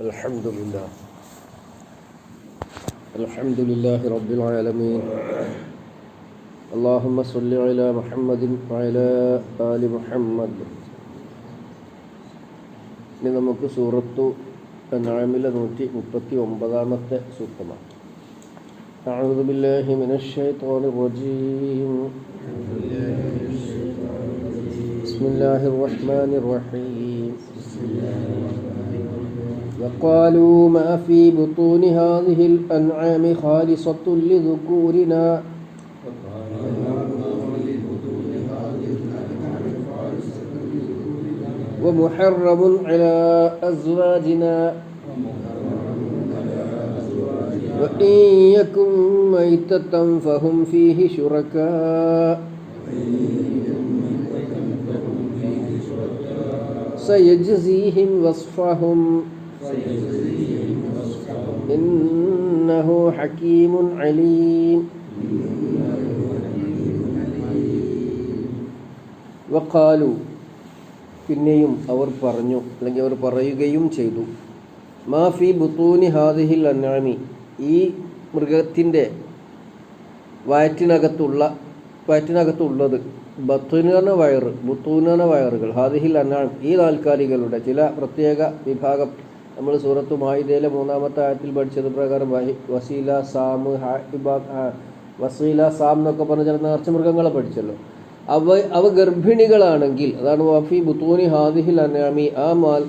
الحمد لله الحمد لله رب العالمين اللهم صل على محمد وعلى آل محمد ഇനി നമുക്ക് സൂറത്തു അനാമിലെ നൂറ്റി മുപ്പത്തി ഒമ്പതാമത്തെ സൂക്തമാണ് أعوذ بالله من الشيطان الرجيم بسم الله الرحمن الرحيم وقالوا ما في بطون هذه الأنعام خالصة لذكورنا. ومحرم على أزواجنا. وإن يكن ميتة فهم فيه شركاء. سيجزيهم وصفهم. إنه حكيم عليم വക്കാലു പിന്നെയും അവർ പറഞ്ഞു അല്ലെങ്കിൽ അവർ പറയുകയും ചെയ്തു മാഫി ബുത്തൂനി ഹാദിഹിൽ അന്നാമി ഈ മൃഗത്തിൻ്റെ വയറ്റിനകത്തുള്ള വയറ്റിനകത്തുള്ളത് ബത്തുനന വയറ് ബുത്തൂനന വയറുകൾ ഹാദിഹിൽ അന്നാം ഈ നാൽക്കാലികളുടെ ചില പ്രത്യേക വിഭാഗം നമ്മൾ സൂറത്ത് മാഹിദയിലെ മൂന്നാമത്തെ ആയത്തിൽ പഠിച്ചത് പ്രകാരം വസീല ഹാഇബ വസീല സാം എന്നൊക്കെ പറഞ്ഞ ചില നേർച്ചമൃഗങ്ങളെ പഠിച്ചല്ലോ. അവ അവ ഗർഭിണികളാണെങ്കിൽ അതാണ് വഫി ബുത്തൂനി ഹാദിഹിൽ അനാമി ആ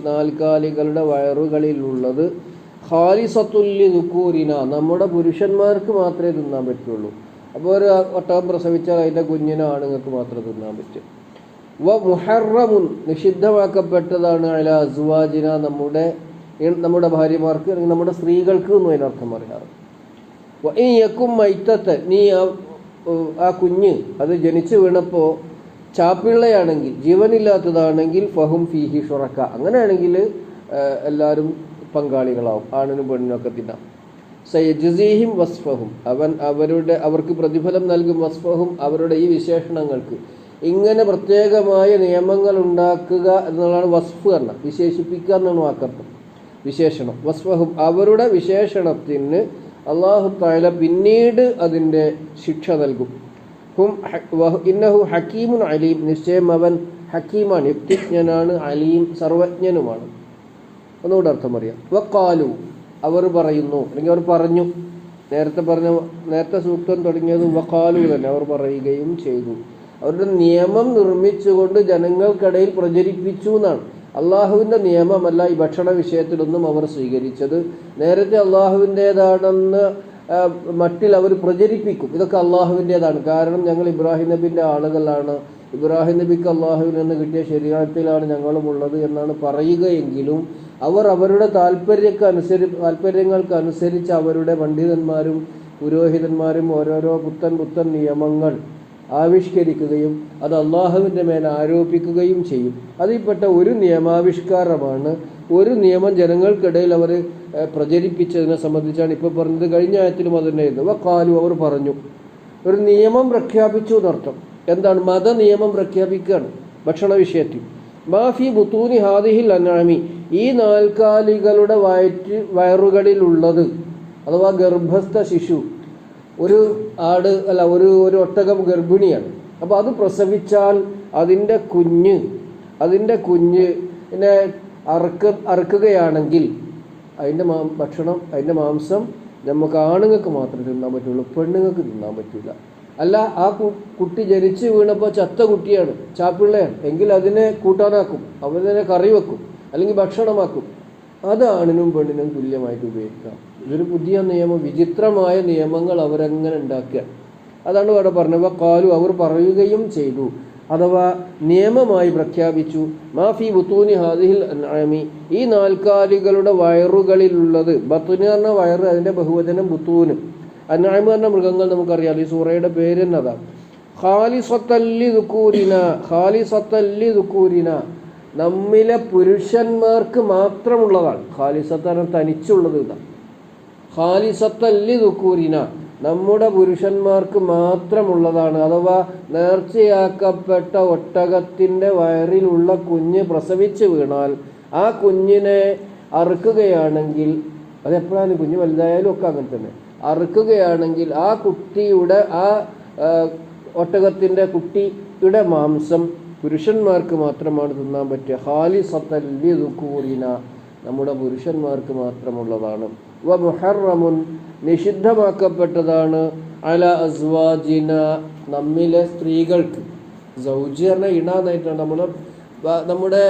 നാൽക്കാലികളുടെ വയറുകളിലുള്ളത് ഹാലിസത്തുല്ലി ദുക്കൂരിന നമ്മുടെ പുരുഷന്മാർക്ക് മാത്രമേ തിന്നാൻ പറ്റുള്ളൂ. അപ്പോൾ ഒരു ഒട്ടകം പ്രസവിച്ചാൽ അതിന്റെ കുഞ്ഞിന് ആണുങ്ങൾക്ക് മാത്രമേ തിന്നാൻ പറ്റും. വ മുഹറമുൻ നിഷിദ്ധമാക്കപ്പെട്ടതാണ് അല അസ്വാജിന നമ്മുടെ നമ്മുടെ ഭാര്യമാർക്ക് അല്ലെങ്കിൽ നമ്മുടെ സ്ത്രീകൾക്ക് എന്നും അതിനർത്ഥം പറയാറ്. യക്കും മൈത്തത്ത് നീ ആ ആ കുഞ്ഞ് അത് ജനിച്ചു വീണപ്പോൾ ചാപ്പിള്ളയാണെങ്കിൽ ജീവനില്ലാത്തതാണെങ്കിൽ ഫഹും ഫീഹി ഷുറക്ക. അങ്ങനെയാണെങ്കിൽ എല്ലാവരും പങ്കാളികളാവും ആണിനും പെണ്ണിനും ഒക്കെ തിന്നാം. സയജുസീഹിം വസ്ഫഹും. അവൻ അവരുടെ അവർക്ക് പ്രതിഫലം നൽകും വസ്ഫഹും അവരുടെ ഈ വിശേഷണങ്ങൾക്ക്. ഇങ്ങനെ പ്രത്യേകമായ നിയമങ്ങൾ ഉണ്ടാക്കുക എന്നുള്ളതാണ് വസ്ഫ് എന്ന വിശേഷിപ്പിക്കുക എന്നാണ് വാക്കർത്ഥം വിശേഷണം. വസ്വഹു അവരുടെ വിശേഷണത്തിന് അള്ളാഹു താല പിന്നീട് അതിന്റെ ശിക്ഷ നൽകും. ഹും ഇന്നഹു ഹക്കീമുൻ അലീം. നിശ്ചയം അവൻ ഹക്കീമാണ് യുക്തിജ്ഞനാണ് അലീം സർവജ്ഞനുമാണ്. ഒന്നുകൂടെ അർത്ഥം അറിയാം വക്കാലു അവർ പറയുന്നു അല്ലെങ്കിൽ അവർ പറഞ്ഞു. നേരത്തെ പറഞ്ഞ നേരത്തെ സൂക്തം തുടങ്ങിയത് വക്കാലു തന്നെ അവർ പറയുകയും ചെയ്തു. അവരുടെ നിയമം നിർമ്മിച്ചുകൊണ്ട് ജനങ്ങൾക്കിടയിൽ പ്രചരിപ്പിച്ചു എന്നാണ്. അള്ളാഹുവിന്റെ നിയമമല്ല ഈ ഭക്ഷണ വിഷയത്തിലൊന്നും അവർ സ്വീകരിച്ചത്. നേരത്തെ അള്ളാഹുവിന്റേതാണെന്ന് മട്ടിൽ അവർ പ്രചരിപ്പിക്കും. ഇതൊക്കെ അള്ളാഹുവിന്റേതാണ് കാരണം ഞങ്ങൾ ഇബ്രാഹിം നബിന്റെ ആളുകളാണ്. ഇബ്രാഹിം നബിക്ക് അള്ളാഹുവിൽ നിന്ന് കിട്ടിയ ശരീരത്തിലാണ് ഞങ്ങളും ഉള്ളത് എന്നാണ് പറയുകയെങ്കിലും അവർ അവരുടെ താല്പര്യക്ക് അനുസരി താല്പര്യങ്ങൾക്ക് അനുസരിച്ച് അവരുടെ പണ്ഡിതന്മാരും പുരോഹിതന്മാരും ഓരോരോ പുത്തൻ പുത്തൻ നിയമങ്ങൾ ആവിഷ്കരിക്കുകയും അത് അള്ളാഹുവിന്റെ മേൽ ആരോപിക്കുകയും ചെയ്യും. അതിൽപ്പെട്ട ഒരു നിയമാവിഷ്കാരമാണ് ഒരു നിയമം ജനങ്ങൾക്കിടയിൽ അവർ പ്രചരിപ്പിച്ചതിനെ സംബന്ധിച്ചാണ് ഇപ്പോൾ പറഞ്ഞത്. കഴിഞ്ഞ ആയത്തിലും അത് തന്നെയായിരുന്നു വക്കാലു അവർ പറഞ്ഞു ഒരു നിയമം പ്രഖ്യാപിച്ചു എന്നർത്ഥം. എന്താണ്? മത നിയമം പ്രഖ്യാപിക്കുകയാണ് ഭക്ഷണ വിഷയത്തിൽ. മാഫി ബുത്തൂനി ഹാദിഹിൽ അനാമി ഈ നാൽക്കാലികളുടെ വയറ്റ് വയറുകളിലുള്ളത് അഥവാ ഗർഭസ്ഥ ശിശു ഒരു ആട് അല്ല ഒരു ഒരു ഒട്ടകം ഗർഭിണിയാണ്. അപ്പോൾ അത് പ്രസവിച്ചാൽ അതിന്റെ കുഞ്ഞ് അതിന്റെ കുഞ്ഞ് പിന്നെ അറുക്ക അറുക്കുകയാണെങ്കിൽ അതിന്റെ മാ ഭക്ഷണം അതിന്റെ മാംസം നമുക്ക് ആണുങ്ങൾക്ക് മാത്രമേ തിന്നാൻ പറ്റുള്ളൂ പെണ്ണുങ്ങൾക്ക് തിന്നാൻ പറ്റില്ല അല്ല ആ കുട്ടി ജനിച്ച് വീണപ്പോൾ ചത്ത കുട്ടിയാണ് ചാപ്പിള്ളയാണ്. എങ്കിൽ അതിനെ കൂട്ടാനാക്കും അവനെ കറി വെക്കും അല്ലെങ്കിൽ ഭക്ഷണമാക്കും. അത് ആണിനും പെണ്ണിനും തുല്യമായിട്ട് ഉപയോഗിക്കാം. ഇതൊരു പുതിയ നിയമം വിചിത്രമായ നിയമങ്ങൾ അവരങ്ങനെ ഉണ്ടാക്കുക. അതാണ് അവിടെ പറഞ്ഞത്. കാലു അവർ പറയുകയും ചെയ്തു. അഥവാ നിയമമായി പ്രഖ്യാപിച്ചു. മാഫി ബുത്തൂനി ഹാദിഹിൽ അനാമി ഈ നാൽക്കാലികളുടെ വയറുകളിലുള്ളത് ബത്തുനി പറഞ്ഞ വയറ് അതിന്റെ ബഹുവചനം ബുത്തൂന്. അനാമി പറഞ്ഞ മൃഗങ്ങൾ നമുക്കറിയാം. ഈ സൂറയുടെ പേര് എന്നതാ അതാണ് ഖാലിസത്തല്ലി ദുക്കൂരിന ഖാലിസത്തല്ലി ദുക്കൂരിന നമ്മിലെ പുരുഷന്മാർക്ക് മാത്രമുള്ളതാണ്. ഖാലിസത്തനം തനിച്ചുള്ളത് ഇതാണ് ഖാലിസത്തല്ലി ദുക്കൂരിന നമ്മുടെ പുരുഷന്മാർക്ക് മാത്രമുള്ളതാണ്. അഥവാ നേർച്ചയാക്കപ്പെട്ട ഒട്ടകത്തിന്റെ വയറിലുള്ള കുഞ്ഞ് പ്രസവിച്ച് വീണാൽ ആ കുഞ്ഞിനെ അറുക്കുകയാണെങ്കിൽ അതെപ്പോഴാണ് കുഞ്ഞ് വലുതായാലും ഒക്കെ അങ്ങനെ തന്നെ അറുക്കുകയാണെങ്കിൽ ആ കുട്ടിയുടെ ആ ഒട്ടകത്തിന്റെ കുട്ടിയുടെ മാംസം പുരുഷന്മാർക്ക് മാത്രമാണ് തിന്നാൻ പറ്റുക. ഹാലി സത്തല്ലി നമ്മുടെ പുരുഷന്മാർക്ക് മാത്രമുള്ളതാണ്. നിഷിദ്ധമാക്കപ്പെട്ടതാണ് അല അസ്വാജിന നമ്മിലെ സ്ത്രീകൾക്ക്. സൗജി പറഞ്ഞ ഇണാന്നായിട്ടാണ് നമ്മുടെ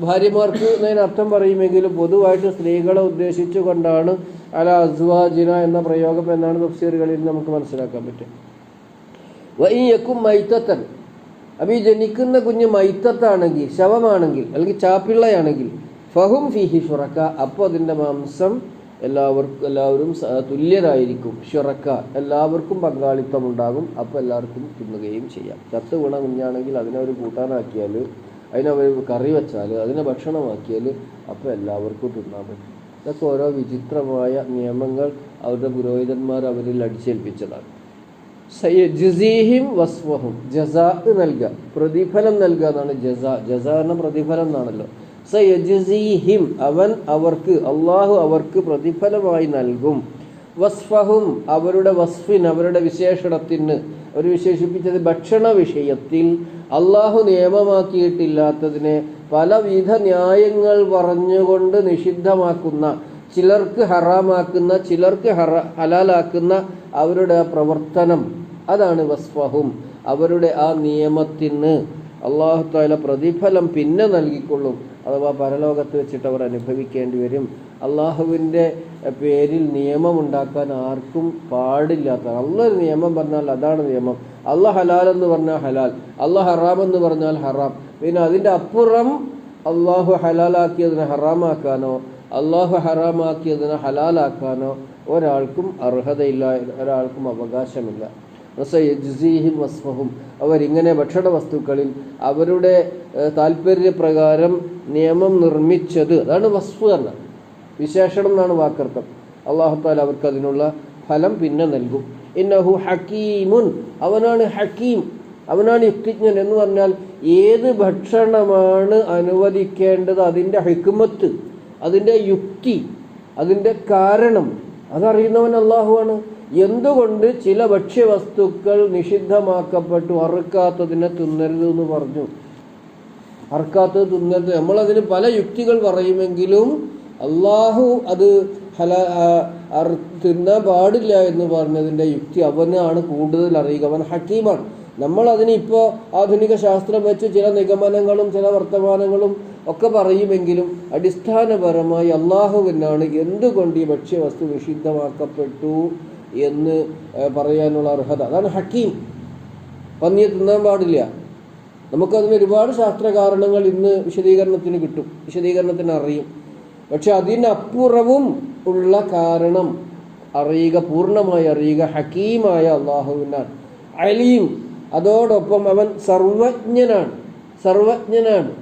ഭാര്യമാർക്ക് അർത്ഥം പറയുമെങ്കിലും പൊതുവായിട്ട് സ്ത്രീകളെ ഉദ്ദേശിച്ചു കൊണ്ടാണ് അല അസ്വാജിന എന്ന പ്രയോഗം എന്നാണ് തഫ്സീറുകളിൽ നമുക്ക് മനസ്സിലാക്കാൻ പറ്റും വയ്യക്കും മൈത്തത്തൻ അപ്പം ഈ ജനിക്കുന്ന കുഞ്ഞ് മൈത്തത്താണെങ്കിൽ ശവമാണെങ്കിൽ അല്ലെങ്കിൽ ചാപ്പിള്ളയാണെങ്കിൽ ഫഹും ഫിഹി ഷുറക്ക അപ്പോൾ അതിന്റെ മാംസം എല്ലാവർക്കും എല്ലാവരും തുല്യരായിരിക്കും. ഷുറക്ക എല്ലാവർക്കും പങ്കാളിത്തം ഉണ്ടാകും അപ്പോൾ എല്ലാവർക്കും തിന്നുകയും ചെയ്യാം. ചത്ത് വീണ കുഞ്ഞാണെങ്കിൽ അതിനെ ഒരു കൂട്ടാനാക്കിയാൽ അതിനെ ഒരു കറി വെച്ചാൽ അതിനെ ഭക്ഷണമാക്കിയാൽ അപ്പോൾ എല്ലാവർക്കും തിന്നാൻ പറ്റും. ഇതൊക്കെ ഓരോ വിചിത്രമായ നിയമങ്ങൾ അവരുടെ പുരോഹിതന്മാർ അവരിൽ അടിച്ചേൽപ്പിച്ചതാണ്. ജിസീഹിം വസ്വഹും. ജസാ നൽകുക. പ്രതിഫലം നൽകുക എന്നാണ് ജസ ജസ എന്ന പ്രതിഫലം എന്നാണല്ലോ. സയജ്സീഹിം. അവൻ അവർക്ക് അള്ളാഹു അവർക്ക് പ്രതിഫലമായി നൽകും. വസ്ഫഹും അവരുടെ വസ്ഫിൻ അവരുടെ വിശേഷണത്തിന്. അവർ വിശേഷിപ്പിച്ചത് ഭക്ഷണ വിഷയത്തിൽ. അള്ളാഹു നിയമമാക്കിയിട്ടില്ലാത്തതിനെ പലവിധ ന്യായങ്ങൾ പറഞ്ഞുകൊണ്ട് നിഷിദ്ധമാക്കുന്ന ചിലർക്ക് ഹറാമാക്കുന്ന ചിലർക്ക് ഹറ ഹലാലാക്കുന്ന അവരുടെ പ്രവർത്തനം. അതാണ് വസ്ഫഹും അവരുടെ ആ നിയമത്തിന്. അള്ളാഹു താല പ്രതിഫലം പിന്നെ നൽകിക്കൊള്ളും. അഥവാ പരലോകത്ത് വെച്ചിട്ട് അവർ അനുഭവിക്കേണ്ടി വരും. അള്ളാഹുവിന്റെ പേരിൽ നിയമമുണ്ടാക്കാൻ ആർക്കും പാടില്ലാത്ത അള്ളൊരു നിയമം പറഞ്ഞാൽ അതാണ് നിയമം. അള്ളാഹ് ഹലാൽ എന്ന് പറഞ്ഞാൽ ഹലാൽ അള്ളാഹ് ഹറാം എന്ന് പറഞ്ഞാൽ ഹറാം. പിന്നെ അതിന്റെ അപ്പുറം അള്ളാഹു ഹലാലാക്കിയതിനെ ഹറാമാക്കാനോ അള്ളാഹു ഹറാമാക്കിയതിനെ ഹലാലാക്കാനോ ഒരാൾക്കും അർഹതയില്ല ഒരാൾക്കും അവകാശമില്ല. യജ്സീഹിം വസ്ഫഹും. അവരിങ്ങനെ ഭക്ഷണ വസ്തുക്കളിൽ അവരുടെ താല്പര്യപ്രകാരം നിയമം നിർമ്മിച്ചത്. അതാണ് വസ്ഫ് എന്ന വിശേഷണം എന്നാണ് വാക്കർത്ഥം. അള്ളാഹുത്താൽ അവർക്ക് അതിനുള്ള ഫലം പിന്നെ നൽകും. ഇന്നഹു ഹക്കീമുൻ. അവനാണ് ഹക്കീം. അവനാണ് യുക്തിജ്ഞൻ എന്ന് പറഞ്ഞാൽ ഏത് ഭക്ഷണമാണ് അനുവദിക്കേണ്ടത് അതിന്റെ ഹിക്മത്ത് അതിന്റെ യുക്തി അതിന്റെ കാരണം അതറിയുന്നവൻ അള്ളാഹുവാണ് എന്തുകൊണ്ട് ചില ഭക്ഷ്യവസ്തുക്കൾ നിഷിദ്ധമാക്കപ്പെട്ടു? അറുക്കാത്തതിനെ തിന്നരുത് എന്ന് പറഞ്ഞു. അറുക്കാത്തത് തിന്നരുത്. നമ്മളതിന് പല യുക്തികൾ പറയുമെങ്കിലും അള്ളാഹു അത് ഹല തിന്നാൻ പാടില്ല എന്ന് പറഞ്ഞതിന്റെ യുക്തി അവനാണ് കൂടുതൽ അറിയുക. അവൻ ഹക്കീമാണ്. നമ്മൾ ഇപ്പോൾ ആധുനിക ശാസ്ത്രം വെച്ച് ചില നിഗമനങ്ങളും ചില വർത്തമാനങ്ങളും ഒക്കെ പറയുമെങ്കിലും അടിസ്ഥാനപരമായി അള്ളാഹുവിനാണ് എന്തുകൊണ്ട് ഈ ഭക്ഷ്യവസ്തു നിഷിദ്ധമാക്കപ്പെട്ടു? എന്ന് പറയാനുള്ള അർഹത. അതാണ് ഹക്കീം. പന്നിയെ തിന്നാൻ പാടില്ല. നമുക്കതിന് ഒരുപാട് ശാസ്ത്ര കാരണങ്ങൾ ഇന്ന് വിശദീകരണത്തിന് കിട്ടും. വിശദീകരണത്തിന് അറിയും. പക്ഷെ അതിനപ്പുറവും ഉള്ള കാരണം അറിയുക പൂർണമായി അറിയുക ഹക്കീമായ അള്ളാഹുവിനാണ്. അലീം അതോടൊപ്പം അവൻ സർവജ്ഞനാണ്. സർവജ്ഞനാണ്.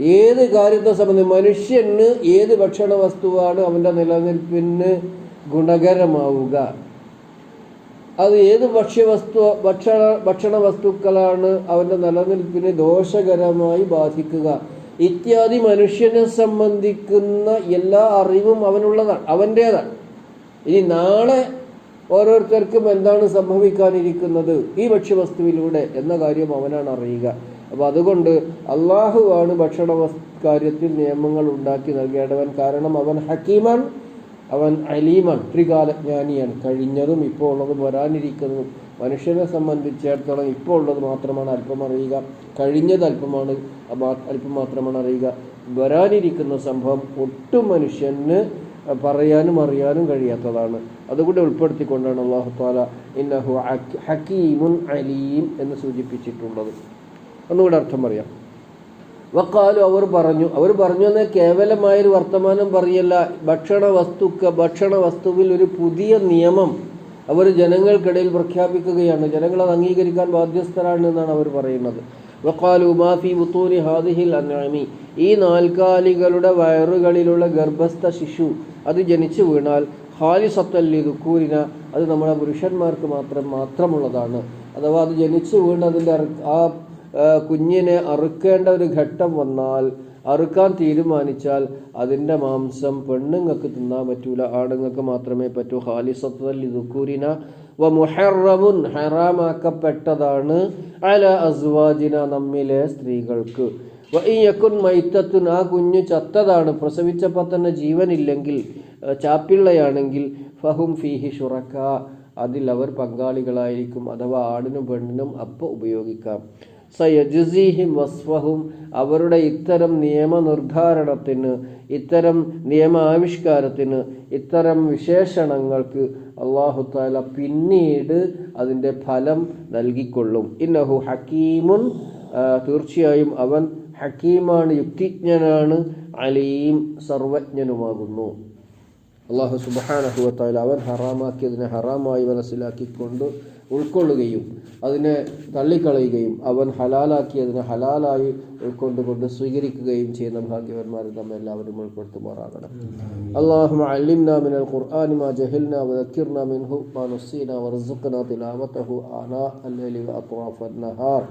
ഏത് കാര്യത്തെ സംബന്ധിച്ച് മനുഷ്യന് ഏത് ഭക്ഷണ വസ്തുവാണ് അവന്റെ നിലനിൽപ്പിന് ഗുണകരമാവുക? അത് ഏത് ഭക്ഷ്യവസ്തു ഭക്ഷണ ഭക്ഷണ വസ്തുക്കളാണ് അവന്റെ നിലനിൽപ്പിനെ ദോഷകരമായി ബാധിക്കുക? ഇത്യാദി മനുഷ്യനെ സംബന്ധിക്കുന്ന എല്ലാ അറിവും അവനുള്ളതാണ് അവന്റേതാണ്. ഇനി നാളെ ഓരോരുത്തർക്കും എന്താണ് സംഭവിക്കാനിരിക്കുന്നത്? ഈ ഭക്ഷ്യവസ്തുവിലൂടെ എന്ന കാര്യം അവനാണ് അറിയുക. അപ്പോൾ അതുകൊണ്ട് അള്ളാഹുവാണ് ഭക്ഷണ കാര്യത്തിൽ നിയമങ്ങൾ ഉണ്ടാക്കി നൽകേണ്ടവൻ. കാരണം അവൻ ഹക്കീമാൻ അവൻ അലീമാണ് ത്രികാലജ്ഞാനിയാണ്. കഴിഞ്ഞതും ഇപ്പോൾ ഉള്ളതും വരാനിരിക്കുന്നതും മനുഷ്യനെ സംബന്ധിച്ചിടത്തോളം ഇപ്പോൾ ഉള്ളത് മാത്രമാണ് അല്പം അറിയുക. കഴിഞ്ഞത് അല്പമാണ് അല്പം മാത്രമാണ് അറിയുക. വരാനിരിക്കുന്ന സംഭവം ഒട്ടും മനുഷ്യന് പറയാനും അറിയാനും കഴിയാത്തതാണ്. അതുകൂടെ ഉൾപ്പെടുത്തിക്കൊണ്ടാണ് അള്ളാഹു താല ഇന്നഹു ഹക്ക്- ഹക്കീമുൻ അലീം എന്ന് സൂചിപ്പിച്ചിട്ടുള്ളത്. ഒന്നുകൂടെ അർത്ഥം പറയാം. വക്കാലു അവർ പറഞ്ഞു. അവർ പറഞ്ഞു എന്നാൽ കേവലമായൊരു വർത്തമാനം പറയല്ല. ഭക്ഷണ വസ്തുക്ക ഭക്ഷണ വസ്തുവിൽ ഒരു പുതിയ നിയമം അവർ ജനങ്ങൾക്കിടയിൽ പ്രഖ്യാപിക്കുകയാണ്. ജനങ്ങൾ അത് അംഗീകരിക്കാൻ ബാധ്യസ്ഥരാണ് എന്നാണ് അവർ പറയുന്നത്. വക്കാലു മാഫി ഹാദിഹിൽ അന്നാമി ഈ നാൽക്കാലികളുടെ വയറുകളിലുള്ള ഗർഭസ്ഥ ശിശു അത് ജനിച്ചു വീണാൽ ഹാലിസത്തല്ലി ദുക്കൂരിന അത് നമ്മുടെ പുരുഷന്മാർക്ക് മാത്രം മാത്രമുള്ളതാണ്. അഥവാ അത് ജനിച്ചു വീണതിന്റെ ആ, കുഞ്ഞിനെ അറുക്കേണ്ട ഒരു ഘട്ടം വന്നാൽ അറുക്കാൻ തീരുമാനിച്ചാൽ അതിന്റെ മാംസം പെണ്ണുങ്ങൾക്ക് തിന്നാൻ പറ്റൂല ആണുങ്ങൾക്ക് മാത്രമേ പറ്റൂ. ഹാലിസത്തല്ലി ദുക്കൂരിന വ മുഹറമുൻ ഹറാമാക്കപ്പെട്ടതാണ്. അല അസ്വാജിന നമ്മിലെ സ്ത്രീകൾക്ക്. വയ്യക്കുൻ മൈത്തത്തുൻ ആ കുഞ്ഞ് ചത്തതാണ്. പ്രസവിച്ചപ്പോൾ തന്നെ ജീവനില്ലെങ്കിൽ ചാപ്പിള്ളയാണെങ്കിൽ ഫഹും ഫീഹി ഷുറക്ക അതിൽ അവർ പങ്കാളികളായിരിക്കും. അഥവാ ആടിനും പെണ്ണിനും അപ്പോൾ ഉപയോഗിക്കാം. സയജുസീഹിം വസ്വഹും. അവരുടെ ഇത്തരം നിയമനിർദ്ധാരണത്തിന് ഇത്തരം നിയമ ആവിഷ്കാരത്തിന് ഇത്തരം വിശേഷണങ്ങൾക്ക് അള്ളാഹു താല പിന്നീട് അതിന്റെ ഫലം നൽകിക്കൊള്ളും. ഇന്നഹു ഹക്കീമുൻ തീർച്ചയായും അവൻ ഹക്കീമാണ് യുക്തിജ്ഞനാണ് അലീം സർവജ്ഞനുമാകുന്നു. അള്ളാഹു സുബാനഹുവത്തായാലും അവൻ ഹറാമാക്കിയതിനെ ഹറാമായി മനസ്സിലാക്കിക്കൊണ്ട് ഉൾക്കൊള്ളുകയും അതിനെ തള്ളിക്കളയുകയും അവൻ ഹലാലാക്കിയതിനെ ഹലാലായി ഉൾക്കൊണ്ടുകൊണ്ട് സ്വീകരിക്കുകയും ചെയ്യുന്ന ഭാഗ്യവന്മാരെ നമ്മെ എല്ലാവരും ഉൾപ്പെടുത്തുമാറാകണം اللهم علمنا من القرآن ما جهلنا وذكرنا منه ما نسينا وارزقنا تلاوته آناء الليل وأطراف النهار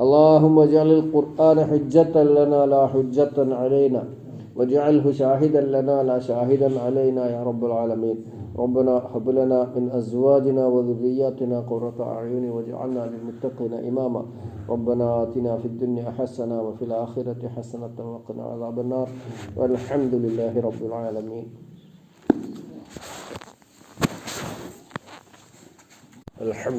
اللهم اجعل القرآن حجة لنا لا حجة علينا واجعله شاهدا لنا لا شاهدا علينا يا رب العالمين. ربنا هب لنا من أزواجنا وذرياتنا قرة أعين واجعلنا للمتقين إماما. ربنا آتنا في الدنيا حسنة وفي الآخرة حسنة وقنا عذاب النار. والحمد لله رب العالمين. الحمد